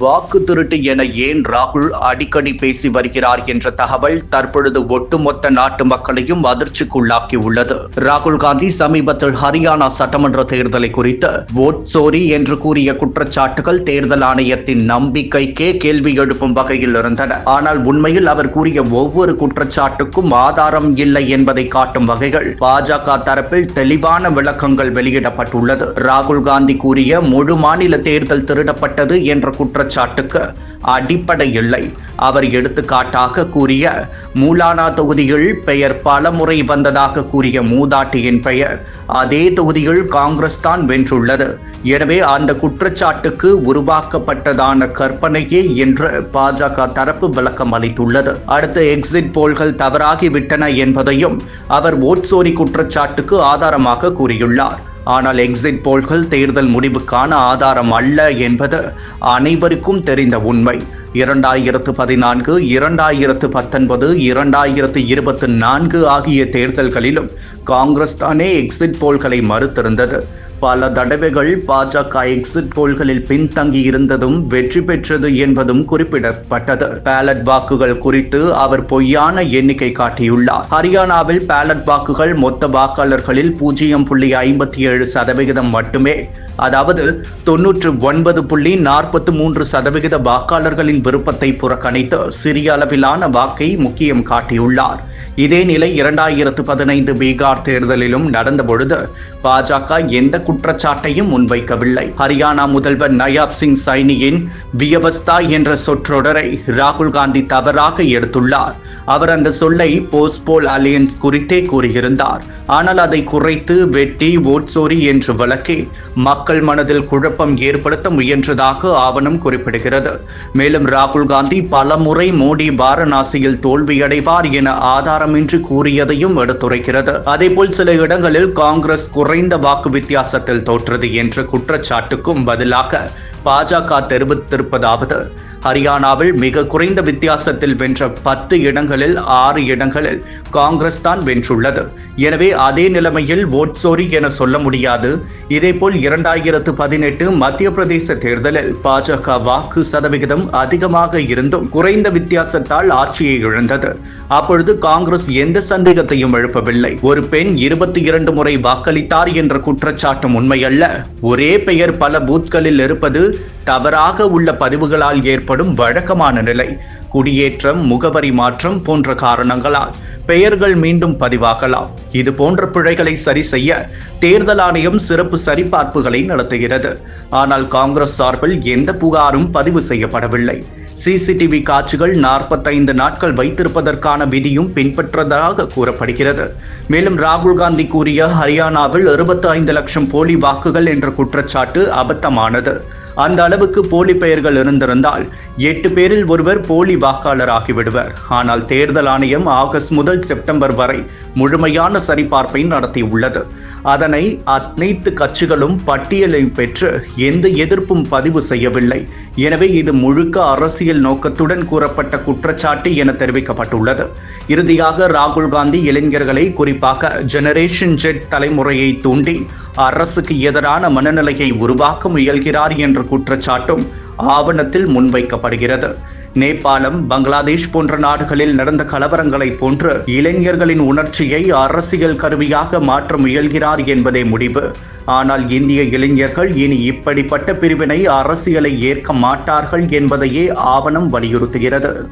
வாக்கு திருட்டு என ஏன் ராகுல் அடிக்கடி பேசி வருகிறார் என்ற தகவல் தற்பொழுது ஒட்டுமொத்த நாட்டு மக்களையும் அதிர்ச்சிக்குள்ளாக்கி உள்ளது ராகுல் காந்தி சமீபத்தில் ஹரியானா சட்டமன்ற தேர்தலை குறித்து ஓட் சோரி என்று கூறிய குற்றச்சாட்டுகள் தேர்தல் ஆணையத்தின் நம்பிக்கைக்கே கேள்வி எழுப்பும் வகையில் இருந்தன. ஆனால் உண்மையில் அவர் கூறிய ஒவ்வொரு குற்றச்சாட்டுக்கும் ஆதாரம் இல்லை என்பதை காட்டும் வகைகள் பாஜக தரப்பில் தெளிவான விளக்கங்கள் வெளியிடப்பட்டுள்ளது. ராகுல் காந்தி கூறிய முழு மாநில தேர்தல் திருடப்பட்டது என்ற குற்றச்சாட்டுக்கு அடிப்படை இல்லை. அவர் எடுத்துக்காட்டாக கூறிய மூலானா தொகுதியில் பெயர் பல முறை வந்ததாக கூறிய மூதாட்டியின் பெயர் அதே தொகுதியில் காங்கிரஸ் தான் வென்றுள்ளது. எனவே அந்த குற்றச்சாட்டுக்கு உருவாக்கப்பட்டதான கற்பனையே என்று பாஜக தரப்பு விளக்கம் அளித்துள்ளது. அடுத்து எக்ஸிட் போல்கள் தவறாகிவிட்டன என்பதையும் அவர் ஓட்சோரி குற்றச்சாட்டுக்கு ஆதாரமாக கூறியுள்ளார். ஆனால் எக்ஸிட் போல்கள் தேர்தல் முடிவுக்கான ஆதாரம் அல்ல என்பது அனைவருக்கும் தெரிந்த உண்மை. இரண்டாயிரத்து பதினான்கு இரண்டாயிரத்து பத்தொன்பது இரண்டாயிரத்து இருபத்தி நான்கு ஆகிய தேர்தல்களிலும் காங்கிரஸ் தானே எக்ஸிட் போல்களை மறுத்திருந்தது. பல தடவைகள் பாஜக எக்ஸிட் போல்களில் பின்தங்கி இருந்ததும் வெற்றி பெற்றது என்பதும் குறிப்பிடப்பட்டது. பேலட் வாக்குகள் குறித்து அவர் பொய்யான எண்ணிக்கை காட்டியுள்ளார். ஹரியானாவில் பேலட் வாக்குகள் மொத்த வாக்காளர்களில் பூஜ்ஜியம் புள்ளி ஐம்பத்தி ஏழு சதவிகிதம் மட்டுமே. அதாவது தொன்னூற்று ஒன்பது புள்ளி நாற்பத்தி மூன்று சதவிகித வாக்காளர்களின் விருப்பத்தை புறக்கணித்து சிறிய அளவிலான வாக்கை முக்கியம் காட்டியுள்ளார். இதே நிலை இரண்டாயிரத்து பதினைந்து பீகார் தேர்தலிலும் நடந்தபொழுது பாஜக எந்த குற்றச்சாட்டையும் முன்வைக்கவில்லை. ஹரியானா முதல்வர் நயாப் சிங் சைனியின் வியவஸ்தா என்ற சொற்றொடரை ராகுல் காந்தி தவறாக எடுத்துள்ளார். அவர் அந்த சொல்லை போஸ்போல் அலியன்ஸ் குறித்தே கூறியிருந்தார். ஆனால் அதை குறைத்து வெட்டி ஓட்சோரி என்று விளக்கி மக்கள் மனதில் குழப்பம் ஏற்படுத்த முயன்றதாக ஆவணம் குறிப்பிடுகிறது. மேலும் ராகுல் காந்தி பல முறை மோடி வாரணாசியில் தோல்வியடைவார் என ஆதாரமின்றி கூறியதையும் எடுத்துரைக்கிறது. அதேபோல் சில இடங்களில் காங்கிரஸ் குறைந்த வாக்கு வித்தியாசம் வித்தியாசத்தில் தோற்றது என்ற குற்றச்சாட்டுக்கும் பதிலாக பாஜக தெரிவித்திருப்பதாவது ஹரியானாவில் மிக குறைந்த வித்தியாசத்தில் வென்ற பத்து இடங்களில் ஆறு இடங்களில் காங்கிரஸ் தான் வென்றுள்ளது. எனவே அதே நிலைமையில் ஓட்சோரி என சொல்ல முடியாது. இதேபோல் இரண்டாயிரத்து பதினெட்டு மத்திய பிரதேச தேர்தலில் பாஜக வாக்கு சதவிகிதம் அதிகமாக இருந்தும் குறைந்த வித்தியாசத்தால் ஆட்சியை இழந்தது. அப்பொழுது காங்கிரஸ் எந்த சந்தேகத்தையும் எழுப்பவில்லை. ஒரு பெண் இருபத்தி இரண்டு முறை வாக்களித்தார் என்ற குற்றச்சாட்டும் உண்மையல்ல. ஒரே பெயர் பல பூத்களில் இருப்பது தவறாக உள்ள பதிவுகளால் ஏற்படும் ஏற்படும் வழக்கமான நிலை. குடியேற்றம் முகவரி மாற்றம் போன்ற காரணங்களால் பெயர்கள் மீண்டும் பதிவாகலாம். இது போன்ற பிழைகளை சரி செய்ய தேர்தல் ஆணையம் சிறப்பு சரிபார்ப்புகளை நடத்துகிறது. ஆனால் காங்கிரஸ் சார்பில் எந்த புகாரும் பதிவு செய்யப்படவில்லை. சிசிடிவி காட்சிகள் நாற்பத்தைந்து நாட்கள் வைத்திருப்பதற்கான விதியும் பின்பற்றதாக கூறப்படுகிறது. மேலும் ராகுல் காந்தி கூறிய ஹரியானாவில் இருபத்தி ஐந்து லட்சம் போலி வாக்குகள் என்ற குற்றச்சாட்டு அபத்தமானது. அந்த அளவுக்கு போலி பெயர்கள் இருந்திருந்தால் எட்டு பேரில் ஒருவர் போலி வாக்காளர் ஆகிவிடுவர் ஆனால் தேர்தல் ஆணையம் ஆகஸ்ட் முதல் செப்டம்பர் வரை முழுமையான சரிபார்ப்பை நடத்தியுள்ளது. அதனை அனைத்து கட்சிகளும் பட்டியலை பெற்று எந்த எதிர்ப்பும் பதிவு செய்யவில்லை. எனவே இது முழுக்க அரசியல் நோக்கத்துடன் கூறப்பட்ட குற்றச்சாட்டு என தெரிவிக்கப்பட்டுள்ளது. இறுதியாக ராகுல் காந்தி இளைஞர்களை குறிப்பாக ஜெனரேஷன் ஜெட் தலைமுறையை தூண்டி அரசுக்கு எதிரான மனநிலையை உருவாக்க முயல்கிறார் என்று குற்றச்சாட்டும் ஆவணத்தில் முன்வைக்கப்படுகிறது. நேபாளம் பங்களாதேஷ் போன்ற நாடுகளில் நடந்த கலவரங்களை போன்று இளைஞர்களின் உணர்ச்சியை அரசியல் கருவியாக மாற்ற முயல்கிறார் என்பதே முடிவு. ஆனால் இந்திய இளைஞர்கள் இனி இப்படிப்பட்ட பிரிவினை அரசியலை ஏற்க மாட்டார்கள் என்பதையே ஆவணம் வலியுறுத்துகிறது.